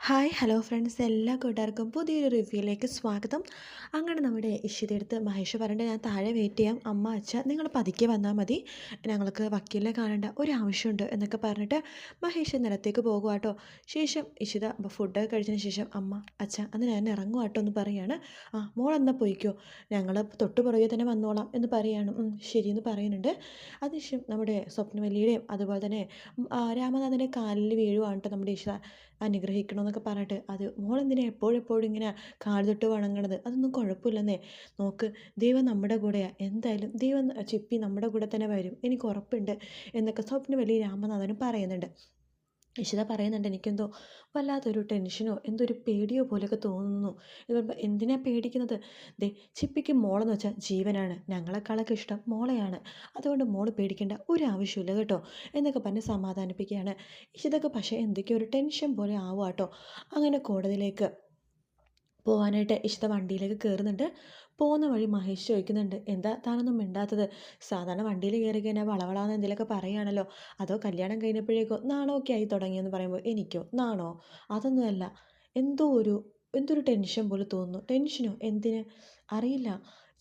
Hi hello friends എല്ലാ കൂട്ടുകാർക്കും പുതിയൊരു റിവ്യൂയിലേക്ക് സ്വാഗതം. അങ്ങനെ നമ്മുടെ ഇഷിതയെടുത്ത് മഹേഷ് പറയേണ്ട ഞാൻ താഴെ വെയിറ്റ് ചെയ്യാം. അമ്മ അച്ഛ നിങ്ങൾ പതുക്കെ വന്നാൽ മതി. ഞങ്ങൾക്ക് വക്കീലിനെ കാണേണ്ട ഒരു ആവശ്യമുണ്ട് എന്നൊക്കെ പറഞ്ഞിട്ട് മഹേഷ് നിലത്തേക്ക് പോകുക കേട്ടോ ശേഷം ഇഷിത ഫുഡ് കഴിച്ചതിന് ശേഷം അമ്മ അച്ഛ അന്ന് ഞാൻ ഇറങ്ങുക കേട്ടോ എന്ന് പറയാണ്. ആ മോൾ എന്നാൽ പോയിക്കോ? ഞങ്ങൾ തൊട്ട് പുറകെ തന്നെ വന്നോളാം എന്ന് പറയാണ്. "ഉം, ശരിയെന്ന് പറയുന്നുണ്ട്. അതിനുശേഷം നമ്മുടെ സ്വപ്നവല്ലിയുടെയും അതുപോലെ തന്നെ രാമനാഥന്റെ കാലിൽ വീഴുവാണ് കേട്ടോ നമ്മുടെ ഇഷിത. അനുഗ്രഹിക്കണമെന്നൊക്കെ പറഞ്ഞിട്ട് അത് മോളെന്തിനാ എപ്പോഴെപ്പോഴും ഇങ്ങനെ കാൽ തൊട്ട് വണങ്ങണത്? അതൊന്നും കുഴപ്പമില്ലെന്നേ. നോക്ക് ദൈവം നമ്മുടെ കൂടെയാ. എന്തായാലും ദൈവം ചിപ്പി നമ്മുടെ കൂടെ തന്നെ വരും. എനിക്ക് ഉറപ്പുണ്ട് എന്നൊക്കെ സ്വപ്നവലി രാമനാഥനും പറയുന്നുണ്ട്. ഇഷിത പറയുന്നുണ്ട് എനിക്കെന്തോ വല്ലാത്തൊരു ടെൻഷനോ എന്തോ ഒരു പേടിയോ പോലെയൊക്കെ തോന്നുന്നു. ഇത് എന്തിനാ പേടിക്കുന്നത്? ദേ ചിപ്പിക്ക് മോളെന്ന് വെച്ചാൽ ജീവനാണ്. ഞങ്ങളെക്കാളൊക്കെ ഇഷ്ടം മോളെയാണ്. അതുകൊണ്ട് മോൾ പേടിക്കേണ്ട ഒരു ആവശ്യമില്ല കേട്ടോ. എന്നൊക്കെ പറഞ്ഞ് സമാധാനിപ്പിക്കുകയാണ്. ഇതൊക്കെ പക്ഷേ എന്തൊക്കെയോ ഒരു ടെൻഷൻ പോലെ ആവുക കേട്ടോ അങ്ങനെ കോടതിയിലേക്ക് പോകാനായിട്ട് ഇഷ്ട വണ്ടിയിലേക്ക് കയറുന്നുണ്ട് പോകുന്ന വഴി മഹേഷ് ചോദിക്കുന്നുണ്ട് എന്താ താനൊന്നും മിണ്ടാത്തത്? സാധാരണ വണ്ടിയിൽ കയറി കഴിഞ്ഞാൽ വളവളാന്ന് എന്തെങ്കിലുമൊക്കെ പറയുകയാണല്ലോ. അതോ കല്യാണം കഴിഞ്ഞപ്പോഴേക്കോ നാണമൊക്കെ ആയി തുടങ്ങിയെന്ന് പറയുമ്പോൾ എനിക്കോ? നാണോ? അതൊന്നുമല്ല. എന്തോ ഒരു എന്തൊരു ടെൻഷൻ പോലെ തോന്നുന്നു. ടെൻഷനോ? എന്തിന്? അറിയില്ല.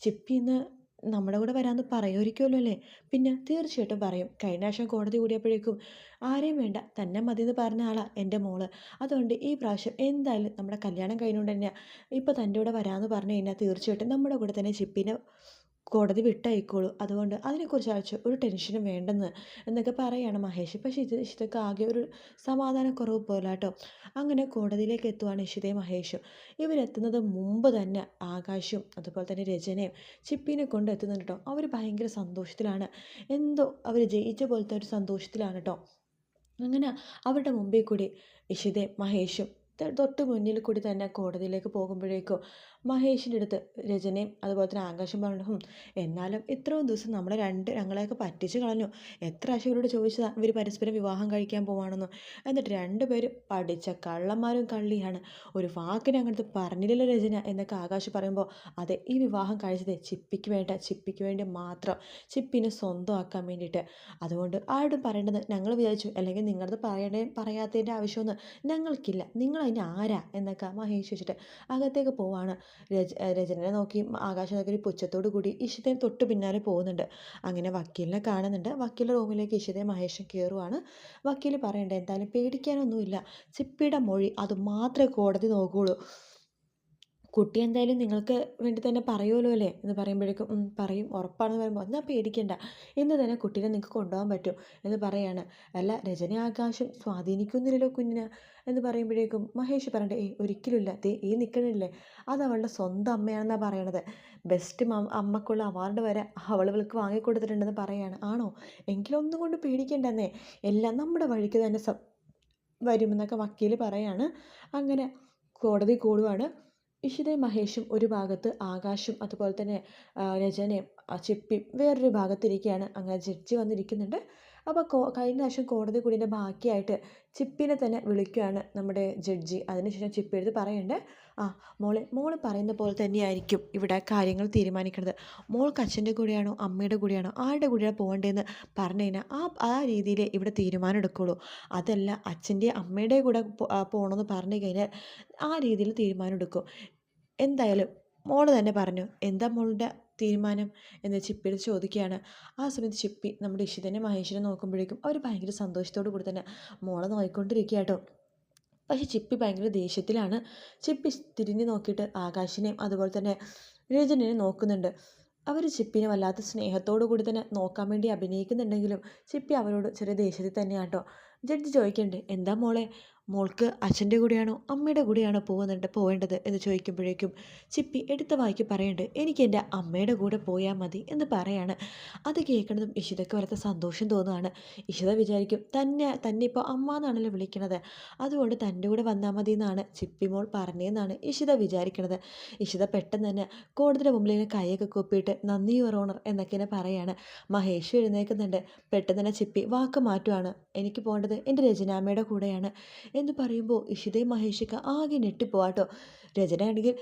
ചിപ്പിന്ന് നമ്മുടെ കൂടെ വരാമെന്ന് പറയുമായിരിക്കുമല്ലോ അല്ലേ പിന്നെ തീർച്ചയായിട്ടും പറയും. കഴിഞ്ഞ പ്രാവശ്യം കോടതി കൂടിയപ്പോഴേക്കും ആരെയും വേണ്ട തന്നെ മതി എന്ന് പറഞ്ഞ ആളാണ് എന്റെ മോൾ. അതുകൊണ്ട് ഈ പ്രാവശ്യം എന്തായാലും നമ്മുടെ കല്യാണം കഴിഞ്ഞുകൊണ്ട് തന്നെ ഇപ്പോൾ തന്റെ കൂടെ വരാമെന്ന് പറഞ്ഞു കഴിഞ്ഞാൽ തീർച്ചയായിട്ടും നമ്മുടെ കൂടെ തന്നെ ചിപ്പിനെ കോടതി വിട്ടയക്കോളൂ അതുകൊണ്ട് അതിനെക്കുറിച്ച് അയച്ച് ഒരു ടെൻഷനും വേണ്ടെന്ന് എന്നൊക്കെ പറയുകയാണ് മഹേഷ്. പക്ഷേ ഇത് ഇഷിതക്ക് ആകെ ഒരു സമാധാനക്കുറവ് പോലെ കേട്ടോ അങ്ങനെ കോടതിയിലേക്ക് എത്തുവാണ് ഇഷിതയും മഹേഷും. ഇവരെത്തുന്നത് മുമ്പ് തന്നെ ആകാശും അതുപോലെ തന്നെ രചനയും ചിപ്പിനെ കൊണ്ട് എത്തുന്നുണ്ട് അവർ ഭയങ്കര സന്തോഷത്തിലാണ്. എന്തോ അവർ ജയിച്ച പോലത്തെ ഒരു സന്തോഷത്തിലാണ് കേട്ടോ അങ്ങനെ അവരുടെ മുമ്പിൽ കൂടി ഇഷിതയും മഹേഷും തൊട്ട് മുന്നിൽ കൂടി തന്നെ കോടതിയിലേക്ക് പോകുമ്പോഴേക്കും മഹേഷിന്റെ അടുത്ത് രചനയും അതുപോലെ തന്നെ ആകാശം പറഞ്ഞു "ഹും, എന്നാലും ഇത്രയും ദിവസം നമ്മളെ രണ്ട് ഞങ്ങളെയൊക്കെ പറ്റിച്ച് കളഞ്ഞു. എത്ര പ്രാവശ്യം ഇവരോട് ചോദിച്ചതാണ് ഇവർ പരസ്പരം വിവാഹം കഴിക്കാൻ പോവാണെന്ന്? എന്നിട്ട് രണ്ടുപേരും പഠിച്ച കള്ളന്മാരും കള്ളിയാണ്. ഒരു വാക്കിനെ അങ്ങനത്തെ പറഞ്ഞില്ലല്ലോ രചന എന്നൊക്കെ ആകാശ് പറയുമ്പോൾ അതെ ഈ വിവാഹം കഴിച്ചത് ചിപ്പിക്ക് വേണ്ട ചിപ്പിക്ക് വേണ്ടി മാത്രം. ചിപ്പിനെ സ്വന്തമാക്കാൻ വേണ്ടിയിട്ട്. അതുകൊണ്ട് ആരോടും പറയേണ്ടത് ഞങ്ങൾ വിചാരിച്ചു. അല്ലെങ്കിൽ നിങ്ങളത് പറയേണ്ട പറയാത്തതിന്റെ ആവശ്യമൊന്നും ഞങ്ങൾക്കില്ല. നിങ്ങൾ അതിന് ആരാ? എന്നൊക്കെ മഹേഷ് വെച്ചിട്ട് അകത്തേക്ക് പോവാണ്. രച രചനനെ നോക്കി ആകാശം നോക്കി ഒരു പുച്ഛത്തോടു കൂടി ഇഷിതയും തൊട്ട് പിന്നാലെ പോകുന്നുണ്ട്. അങ്ങനെ വക്കീലിനെ കാണുന്നുണ്ട്. വക്കീലിന്റെ റൂമിലേക്ക് ഇഷിതയും മഹേഷും കയറുവാണ് വക്കീൽ പറയണ്ട എന്തായാലും പേടിക്കാനൊന്നുമില്ല. ചിപ്പിയുടെ മൊഴി അത് മാത്രമേ കോടതി നോക്കുകയുള്ളൂ. കുട്ടി എന്തായാലും നിങ്ങൾക്ക് വേണ്ടി തന്നെ പറയുമല്ലോ അല്ലേ? എന്ന് പറയുമ്പോഴേക്കും പറയും. ഉറപ്പാണെന്ന് പറയുമ്പോൾ എന്നാൽ പേടിക്കണ്ട. ഇന്ന് തന്നെ കുട്ടീനെ നിങ്ങൾക്ക് കൊണ്ടുപോകാൻ പറ്റും. എന്ന് പറയാണ്. അല്ല രചന ആകാശം സ്വാധീനിക്കുന്നില്ലല്ലോ കുഞ്ഞിന്. എന്ന് പറയുമ്പോഴേക്കും മഹേഷ് പറയണ്ടേ ഏയ് ഒരിക്കലുമില്ല ദേ ഈ നിൽക്കണില്ലേ അത് അവളുടെ സ്വന്തം അമ്മയാണെന്നാണ് പറയണത്. ബെസ്റ്റ് അമ്മക്കുള്ള അവാർഡ് വരെ അവളുകൾക്ക് വാങ്ങിക്കൊടുത്തിട്ടുണ്ടെന്ന് പറയാണ്. ആണോ? എങ്കിലൊന്നും കൊണ്ട് പേടിക്കണ്ടെന്നേ. എല്ലാം നമ്മുടെ വഴിക്ക് തന്നെ സ വരുമെന്നൊക്കെ വക്കീൽ പറയാണ്. അങ്ങനെ കോടതി കൂടുവാണ്. ഇഷിതയും മഹേഷും ഒരു ഭാഗത്ത് ആകാശും അതുപോലെ തന്നെ രചനയും ചിപ്പി വേറൊരു ഭാഗത്തിരിക്കുകയാണ് അങ്ങനെ ജഡ്ജി വന്നിരിക്കുന്നുണ്ട്. അപ്പോൾ കഴിഞ്ഞ പ്രാവശ്യം കോടതി കൂടിന്റെ ബാക്കിയായിട്ട് ചിപ്പിനെ തന്നെ വിളിക്കുകയാണ് നമ്മുടെ ജഡ്ജി. അതിനുശേഷം ചിപ്പ് എടുത്ത് പറയണ്ടേ ആ മോളെ മോൾ പറയുന്ന പോലെ തന്നെയായിരിക്കും ഇവിടെ കാര്യങ്ങൾ തീരുമാനിക്കുന്നത് മോൾക്ക് അച്ഛന്റെ കൂടെയാണോ അമ്മയുടെ കൂടെയാണോ ആരുടെ കൂടെയാണ് പോകേണ്ടതെന്ന് പറഞ്ഞു കഴിഞ്ഞാൽ ആ ആ രീതിയിൽ ഇവിടെ തീരുമാനം എടുക്കുള്ളൂ. അതല്ല അച്ഛന്റെ അമ്മയുടെ കൂടെ പോകണമെന്ന് പറഞ്ഞു കഴിഞ്ഞാൽ ആ രീതിയിൽ തീരുമാനം എടുക്കും. എന്തായാലും മോൾ തന്നെ പറഞ്ഞു എന്താ മോളുടെ തീരുമാനം എന്ന് ചിപ്പിയോട് ചോദിക്കുകയാണ്. ആ സമയത്ത് ചിപ്പി നമ്മുടെ ഇഷിതനെ മഹേഷിനെ നോക്കുമ്പോഴേക്കും അവർ ഭയങ്കര സന്തോഷത്തോടു കൂടി തന്നെ മോളെ നോക്കിക്കൊണ്ടിരിക്കുക കേട്ടോ പക്ഷെ ചിപ്പി ഭയങ്കര ദേഷ്യത്തിലാണ്. ചിപ്പി തിരിഞ്ഞു നോക്കിയിട്ട് ആകാശിനെയും അതുപോലെ തന്നെ രജനെയും നോക്കുന്നുണ്ട്. അവർ ചിപ്പിനെ വല്ലാത്ത സ്നേഹത്തോടു കൂടി തന്നെ നോക്കാൻ വേണ്ടി അഭിനയിക്കുന്നുണ്ടെങ്കിലും ചിപ്പി അവരോട് ചെറിയ ദേഷ്യത്തിൽ തന്നെയാണ് കേട്ടോ ജഡ്ജി ചോദിക്കണ്ടേ എന്താ മോളെ? മോൾക്ക് അച്ഛന്റെ കൂടെയാണോ അമ്മയുടെ കൂടെയാണോ പോകുന്നുണ്ട് പോവേണ്ടത് എന്ന് ചോദിക്കുമ്പോഴേക്കും ചിപ്പി എടുത്ത വായിക്ക് പറയുന്നുണ്ട് എനിക്ക് എന്റെ അമ്മയുടെ കൂടെ പോയാൽ മതി എന്ന് പറയാണ്. അത് കേൾക്കുന്നതും ഇഷിതയ്ക്ക് വല്ലാത്ത സന്തോഷം തോന്നുകയാണ് ഇഷിത വിചാരിക്കും തന്നെ തന്നെ ഇപ്പോൾ അമ്മ എന്നാണല്ലോ വിളിക്കണത്. അതുകൊണ്ട് തന്റെ കൂടെ വന്നാൽ മതി എന്നാണ് ചിപ്പി മോൾ പറഞ്ഞതെന്നാണ് ഇഷിത വിചാരിക്കണത്. ഇഷിത പെട്ടെന്ന് തന്നെ കോടതിയുടെ മുമ്പിൽ ഇങ്ങനെ കൈയൊക്കെ കൊപ്പിയിട്ട് നന്ദി യുവർ എന്നൊക്കെ ഇങ്ങനെ പറയാണ്. മഹേഷ് എഴുന്നേൽക്കുന്നുണ്ട്. പെട്ടെന്ന് തന്നെ ചിപ്പി വാക്ക് മാറ്റുവാണ്. എനിക്ക് പോകേണ്ടത് എന്റെ രചനാമ്മയുടെ കൂടെയാണ്. എന്ന് പറയുമ്പോൾ ഇഷിതയും മഹേഷൊക്കെ ആകെ ഞെട്ടിപ്പോവാട്ടോ. രചനയാണെങ്കിൽ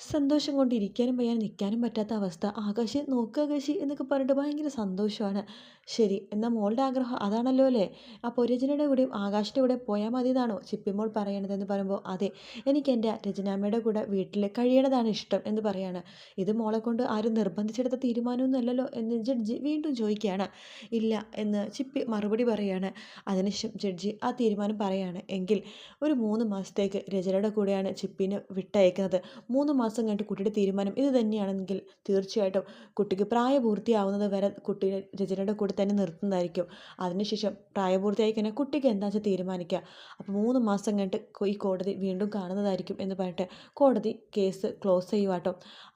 സന്തോഷം കൊണ്ട് ഇരിക്കാനും വയ്യാൻ നിൽക്കാനും പറ്റാത്ത അവസ്ഥ. ആകാശി നോക്കുക ആകാശി എന്നൊക്കെ പറഞ്ഞിട്ട് ഭയങ്കര സന്തോഷമാണ്. ശരി എന്നാൽ മോളുടെ ആഗ്രഹം അതാണല്ലോ അല്ലേ? അപ്പോൾ രചനയുടെ കൂടെയും ആകാശിന്റെ കൂടെ പോയാൽ മതി എന്നാണോ ചിപ്പിമോൾ പറയണതെന്ന് പറയുമ്പോൾ അതെ എനിക്ക് എന്റെ രചനാമ്മയുടെ കൂടെ വീട്ടിൽ കഴിയണതാണ് ഇഷ്ടം എന്ന് പറയാണ്. ഇത് മോളെ കൊണ്ട് ആരും നിർബന്ധിച്ചെടുത്ത തീരുമാനമൊന്നും അല്ലല്ലോ എന്ന് ജഡ്ജി വീണ്ടും ചോദിക്കുകയാണ്. ഇല്ല എന്ന് ചിപ്പി മറുപടി പറയുകയാണ് അതിനുശേഷം ജഡ്ജി ആ തീരുമാനം പറയുകയാണ് എങ്കിൽ ഒരു മൂന്ന് മാസത്തേക്ക് രചനയുടെ കൂടെയാണ് ചിപ്പിനെ വിട്ടയക്കുന്നത്. മൂന്ന് മാസം കഴിഞ്ഞിട്ട് കുട്ടിയുടെ തീരുമാനം ഇത് തന്നെയാണെങ്കിൽ തീർച്ചയായിട്ടും കുട്ടിക്ക് പ്രായപൂർത്തിയാവുന്നത് വരെ കുട്ടി രചനയുടെ കൂടെ തന്നെ നിർത്തുന്നതായിരിക്കും. അതിനുശേഷം പ്രായപൂർത്തിയായി കഴിഞ്ഞാൽ കുട്ടിക്ക് എന്താ വെച്ചാൽ തീരുമാനിക്കുക. അപ്പോൾ മൂന്ന് മാസം കഴിഞ്ഞിട്ട് ഈ കോടതി വീണ്ടും കാണുന്നതായിരിക്കും എന്ന് പറഞ്ഞിട്ട് കോടതി കേസ് ക്ലോസ് ചെയ്യുവാട്ടോ.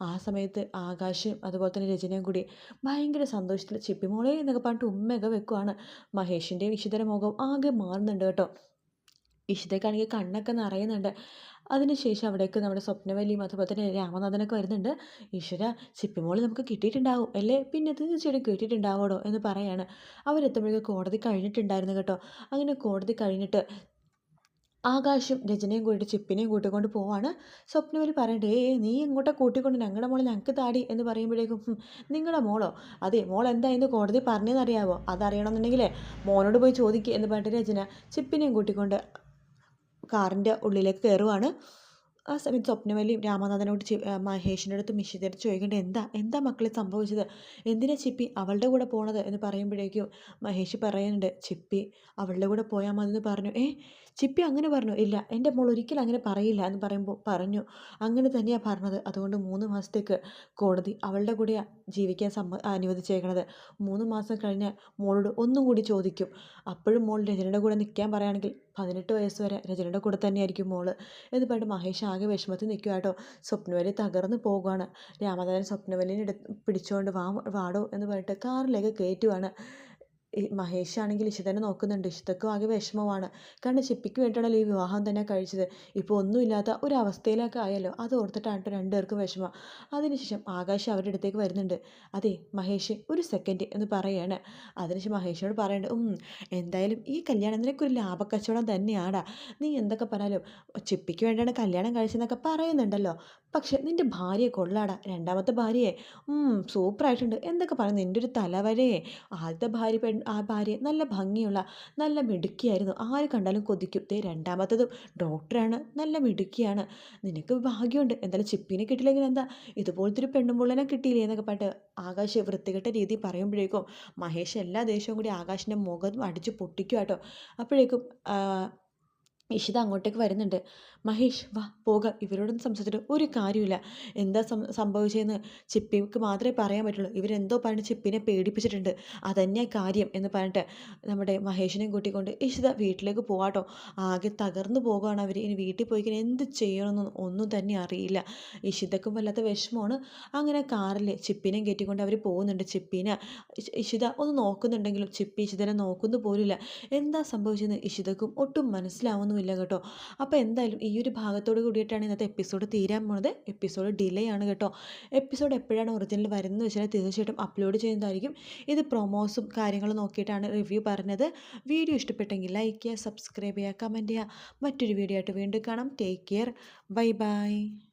ആ സമയത്ത് ആകാശും അതുപോലെ തന്നെ രചനയും കൂടി ഭയങ്കര സന്തോഷത്തിൽ ചിപ്പിമോളെ എന്നൊക്കെ പറഞ്ഞിട്ട് ഉമ്മയൊക്കെ വെക്കുവാണ്. മഹേഷിന്റെ വിശുദ്ധര മുഖം ആകെ മാറുന്നുണ്ട് കേട്ടോ. ഇഷിതയ്ക്കാണെങ്കിൽ കണ്ണൊക്കെ നിറയുന്നുണ്ട്. അതിനുശേഷം അവിടേക്ക് നമ്മുടെ സ്വപ്നവല്ലിയും അതുപോലെ തന്നെ രാമനാഥനൊക്കെ വരുന്നുണ്ട്. ഈശ്വര ചിപ്പിമോൾ നമുക്ക് കിട്ടിയിട്ടുണ്ടാവും അല്ലേ? പിന്നെ തീർച്ചയായിട്ടും കിട്ടിയിട്ടുണ്ടാവോടോ എന്ന് പറയാണ്. അവരെത്തുമ്പോഴേക്ക് കോടതി കഴിഞ്ഞിട്ടുണ്ടായിരുന്നു കേട്ടോ. അങ്ങനെ കോടതി കഴിഞ്ഞിട്ട് ആകാശും രചനയും കൂടിയിട്ട് ചിപ്പിനെയും കൂട്ടിക്കൊണ്ട് പോവാണ്. സ്വപ്നവലി പറയണ്ടേ ഏ നീ ഇങ്ങോട്ടെ കൂട്ടിക്കൊണ്ട് ഞങ്ങളുടെ മോളെ ഞങ്ങൾക്ക് താടി എന്ന് പറയുമ്പോഴേക്കും നിങ്ങളുടെ മോളോ? അതെ മോൾ എന്താ ഇന്ന് കോടതി പറഞ്ഞതെന്നറിയാവോ അതറിയണമെന്നുണ്ടെങ്കിൽ മോനോട് പോയി ചോദിക്കുക എന്ന് പറഞ്ഞിട്ട് രചന ചിപ്പിനെയും കൂട്ടിക്കൊണ്ട് കാറിന്റെ ഉള്ളിലേക്ക് കയറുവാണ്. ആ സമയത്ത് സ്വപ്നവല്ലിയും രാമനാഥനോട് മഹേഷിന്റെ അടുത്ത് അടുത്ത് ചോദിക്കേണ്ടത് എന്താ എന്താ മക്കളെ സംഭവിച്ചത്? എന്തിനാ ചിപ്പി അവളുടെ കൂടെ പോണത്? എന്ന് പറയുമ്പോഴേക്കും മഹേഷ് പറയുന്നുണ്ട് ചിപ്പി അവളുടെ കൂടെ പോയാൽ മതി പറഞ്ഞു. ഏ ചിപ്പി അങ്ങനെ പറഞ്ഞു? ഇല്ല എന്റെ മോൾ ഒരിക്കലും അങ്ങനെ പറയില്ല എന്ന് പറയുമ്പോൾ പറഞ്ഞു. അങ്ങനെ തന്നെയാണ് പറഞ്ഞത്. അതുകൊണ്ട് മൂന്ന് മാസത്തേക്ക് കോടതി അവളുടെ കൂടെയാണ് ജീവിക്കാൻ സമ്മ അനുവദിച്ചേക്കണത്. മൂന്ന് മാസം കഴിഞ്ഞാൽ മോളോട് ഒന്നും കൂടി ചോദിക്കും. അപ്പോഴും മോൾ രചനയുടെ കൂടെ നിൽക്കാൻ പറയുകയാണെങ്കിൽ പതിനെട്ട് വയസ്സ് വരെ രചനയുടെ കൂടെ തന്നെയായിരിക്കും മോൾ എന്ന് പറഞ്ഞിട്ട് മഹേഷ് ആകെ വിഷമത്തിൽ നിൽക്കുക കേട്ടോ. സ്വപ്നവലി തകർന്ന് പോകുകയാണ് രാമനാഥൻ സ്വപ്നവലിനെ എടുത്ത് പിടിച്ചുകൊണ്ട് വാ വാടോ എന്ന് പറഞ്ഞിട്ട് കാറിലേക്ക് കയറ്റുവാണ്. മഹേഷ് ആണെങ്കിൽ ഇഷിതനെ നോക്കുന്നുണ്ട്. ഇഷിതക്കും ആകെ വിഷമമാണ്. കാരണം ചിപ്പിക്ക് വേണ്ടിയാണല്ലോ ഈ വിവാഹം തന്നെ കഴിച്ചത്. ഇപ്പോൾ ഒന്നുമില്ലാത്ത ഒരു ആയല്ലോ. അത് ഓർത്തിട്ടാണ് കേട്ടോ രണ്ടുപേർക്കും വിഷമം. അതിനുശേഷം ആകാശ് അവരുടെ അടുത്തേക്ക് വരുന്നുണ്ട്. അതെ മഹേഷ് ഒരു സെക്കൻഡ് എന്ന് പറയാണ്. അതിനുശേഷം മഹേഷിനോട് പറയുന്നുണ്ട് എന്തായാലും ഈ കല്യാണം നിനക്കൊരു ലാഭക്കച്ചവടം തന്നെയാടാ. നീ എന്തൊക്കെ പറഞ്ഞാലും ചിപ്പിക്ക് വേണ്ടിയാണ് കല്യാണം കഴിച്ചതെന്നൊക്കെ പറയുന്നുണ്ടല്ലോ. പക്ഷെ നിന്റെ ഭാര്യയെ കൊള്ളാടാ. രണ്ടാമത്തെ ഭാര്യയെ. സൂപ്പറായിട്ടുണ്ട് എന്തൊക്കെ പറയുന്നു നിന്റെ ഒരു തലവരയെ. ആദ്യത്തെ ഭാര്യ പെൺ ആ ഭാര്യ നല്ല ഭംഗിയുള്ള നല്ല മിടുക്കിയായിരുന്നു. ആര് കണ്ടാലും കൊതിക്കും. ദേ രണ്ടാമത്തതും ഡോക്ടറാണ്. നല്ല മിടുക്കിയാണ്. നിനക്ക് ഭാഗ്യമുണ്ട്. എന്തായാലും ചിപ്പിനെ കിട്ടില്ലെങ്കിൽ എന്താ? ഇതുപോലത്തെ ഒരു പെണ്ണുമ്പുള്ളനെ കിട്ടിയില്ലേ എന്നൊക്കെ പാട്ട് ആകാശ് വൃത്തികെട്ട രീതി പറയുമ്പോഴേക്കും മഹേഷ് എല്ലാ ദേശവും കൂടി ആകാശിന്റെ മുഖം അടിച്ച് പൊട്ടിക്കും കേട്ടോ അപ്പോഴേക്കും ഇഷിത അങ്ങോട്ടേക്ക് വരുന്നുണ്ട്. മഹേഷ് വാ പോക. ഇവരോടൊന്നും സംസാരിച്ചിട്ട് ഒരു കാര്യമില്ല എന്താ സംഭവിച്ചതെന്ന് ചിപ്പിക്ക് മാത്രമേ പറയാൻ പറ്റുള്ളൂ. ഇവരെന്തോ പറഞ്ഞ് ചിപ്പിനെ പേടിപ്പിച്ചിട്ടുണ്ട്. അതന്നെ കാര്യം എന്ന് പറഞ്ഞിട്ട് നമ്മുടെ മഹേഷിനെയും കൂട്ടിക്കൊണ്ട് ഇഷിത വീട്ടിലേക്ക് പോവാട്ടോ. ആകെ തകർന്നു പോകുകയാണ് അവർ ഇനി വീട്ടിൽ പോയി കഴിഞ്ഞാൽ എന്ത് ചെയ്യണമെന്നൊന്നും ഒന്നും തന്നെ അറിയില്ല. ഇഷിതക്കും വല്ലാത്ത വിഷമമാണ്. അങ്ങനെ കാറിൽ ചിപ്പിനെയും കയറ്റിക്കൊണ്ട് അവർ പോകുന്നുണ്ട്. ചിപ്പിനെ ഇഷിത ഒന്ന് നോക്കുന്നുണ്ടെങ്കിലും ചിപ്പി ഇഷിതനെ നോക്കുന്നു പോലില്ല എന്താ സംഭവിച്ചതെന്ന് ഇഷിതക്കും ഒട്ടും മനസ്സിലാവുന്നുമില്ല കേട്ടോ. അപ്പോൾ എന്തായാലും ഈ ഒരു ഭാഗത്തോട് കൂടിയിട്ടാണ് ഇന്നത്തെ എപ്പിസോഡ് തീരാൻ പോണത്. എപ്പിസോഡ് ഡിലേ ആണ് കേട്ടോ. എപ്പിസോഡ് എപ്പോഴാണ് ഒറിജിനൽ വരുന്നത് വെച്ചാൽ തീർച്ചയായിട്ടും അപ്ലോഡ് ചെയ്യുന്നതായിരിക്കും. ഇത് പ്രൊമോസും കാര്യങ്ങളും നോക്കിയിട്ടാണ് റിവ്യൂ പറഞ്ഞത്. വീഡിയോ ഇഷ്ടപ്പെട്ടെങ്കിൽ ലൈക്ക് ചെയ്യുക സബ്സ്ക്രൈബ് ചെയ്യുക കമന്റ് ചെയ്യുക. മറ്റൊരു വീഡിയോ ആയിട്ട് വീണ്ടും കാണാം. Take care bye bye